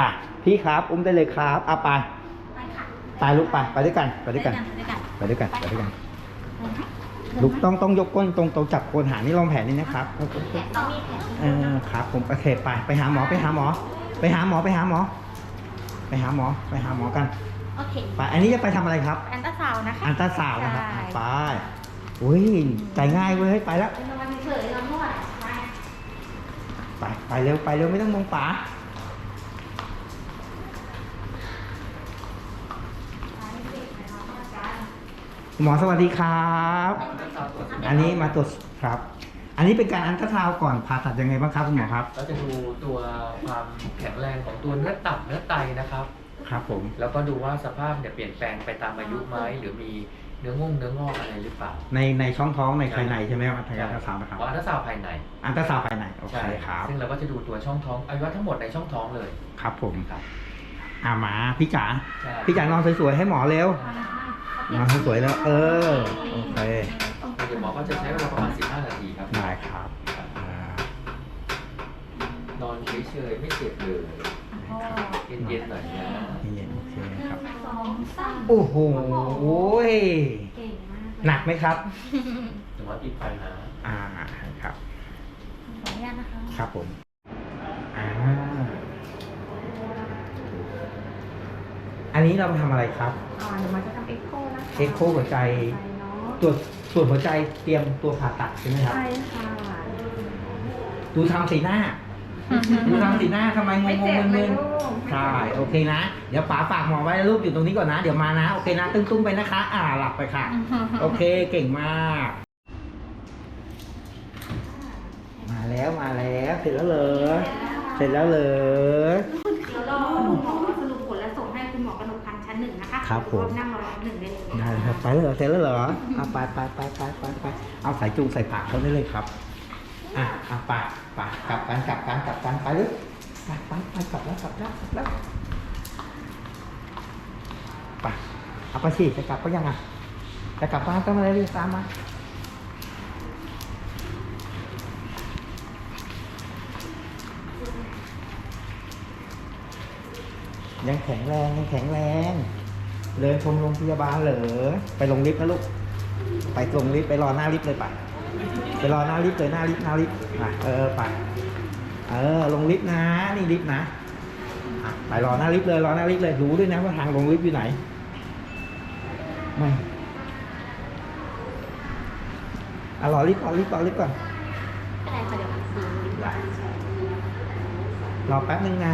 ไปพี่ครับอุ้มได้เลยครับเอาไปไปค่ะไปลูกไปไปด้วยกันไปด้วยกัน ไปด้วยกันไปด้วยกันไปด้วยกันเดินไหมลูกต้องต้องยกก้นตรงตรงจับโคนหานี่ลองแผลนี่นะครับแผลต้องมีแผลเออครับ ผมโอเคไปไปหาหมอไปหาหมอ ไปหาหมอไปหาหมอ ไปหาหมอไปหาหมอกันโอเคไปอันนี้จะไปทำอะไรครับแอนตราซาวน์นะคะ อันตราซาวน์นะครับใช่ไปอุ้ยใจง่ายเว้ยไปแล้วเป็นวันเฉยๆเรานวดไปไปไปเร็วไปเร็วไม่ต้องมองป๋า หมอสวัสดีครับ อันนี้มาตรวจครับ อันนี้เป็นการอันตราซาวน์ก่อนผ่าตัดยังไงบ้างครับคุณหมอครับ เราจะดูตัวความแข็งแรงของตัวเนื้อตับเนื้อไตนะครับ ครับผม แล้วก็ดูว่าสภาพเนี่ยเปลี่ยนแปลงไปตามอายุไหมหรือมีเนื้องงเนื้องอกอะไรหรือเปล่าในในช่องท้องในภายในใช่ไหมครับอันตราซาวน์นะครับเพราะอัลตราซาวด์ภายในอันตราซาวน์ภายในโอเคใช่ครับ ซึ่งเราก็จะดูตัวช่องท้องอวัยวะทั้งหมดในช่องท้องเลยครับผม ครับ อ่ามาพี่จ๋า ใช่ พี่จ๋านอนสวยๆให้หมอเร็ว นอนสวยๆแล้ว เออ โอเคเดี๋ยวหมอก็จะใช้เวลาประมาณ 15 นาทีครับ ได้ครับอ่านอนเฉยๆไม่เจ็บเลยเย็นๆหน่อยนะเย็นๆโอเคครับ สองสามโอ้โหเก่งมากหนักไหมครับเดี๋ยวหมอติดฟันนะ อ่า ครับ ขออนุญาตนะคะ ครับผม อ่า อั นนี้เราทำอะไรครับอ่าเดี๋ยวมันจะทำเอ็กโคนะคะเอ็กโคหัวใจเนาะตรวจตรวจหัวใจเตรียมตัวผ่าตัดใช่ไหมครับ ใช่ค่ะดูทำสีหน้า ดูทำสีหน้าทำไมงไม่งเจ็บงเลมึยนลูกๆใช่โอเคนะ เดี๋ยวป๋าฝากหมอไว้ลูกอยู่ตรงนี้ก่อนนะ เดี๋ยวมานะ โอเคนะ ตึ้งๆไปนะคะ อ่าหลับไปค่ะ โอเคเก่งมาก มาแล้วมาแล้ว เสร็จแล้วเหรอเสร็จแล้วเหรอเดี๋ยวรอ คะครับผมนั่งรอหนึ่งได้เลยได้เลยครับไปแล้วเหรอเสร็จแล้วเหรอเอาไปไปไปไปไปไปเอาสายจูงใส่ปากเขาได้เลยครับอะอะไปไปกลับกันกลับกันกลับกันไปเลยไปไปไปกลับแล้วกลับแล้วกลับแล้วไปเอาไปสิจะกลับก็ยังอะจะกลับบ้านก็มาเลยรีบตามมายังแข็งแรงยังแข็งแรง เดินชมโรงพยาบาลเหรอ ไปลงลิฟต์นะลูก ไปลงลิฟต์ไปรอหน้าลิฟต์เลยไป ไปรอหน้าลิฟต์เลยหน้าลิฟต์หน้าลิฟต์อะเออไป เออลงลิฟต์นะ นี่ลิฟต์นะอะไปรอหน้าลิฟต์เลยรอหน้าลิฟต์เลยรู้ด้วยนะว่าทางลงลิฟต์อยู่ไหน ไม่อะรอลิฟต์รอลิฟต์รอลิฟต์ก่อนได้ค่ะเดี๋ยวดูรอแป๊บนึงนะ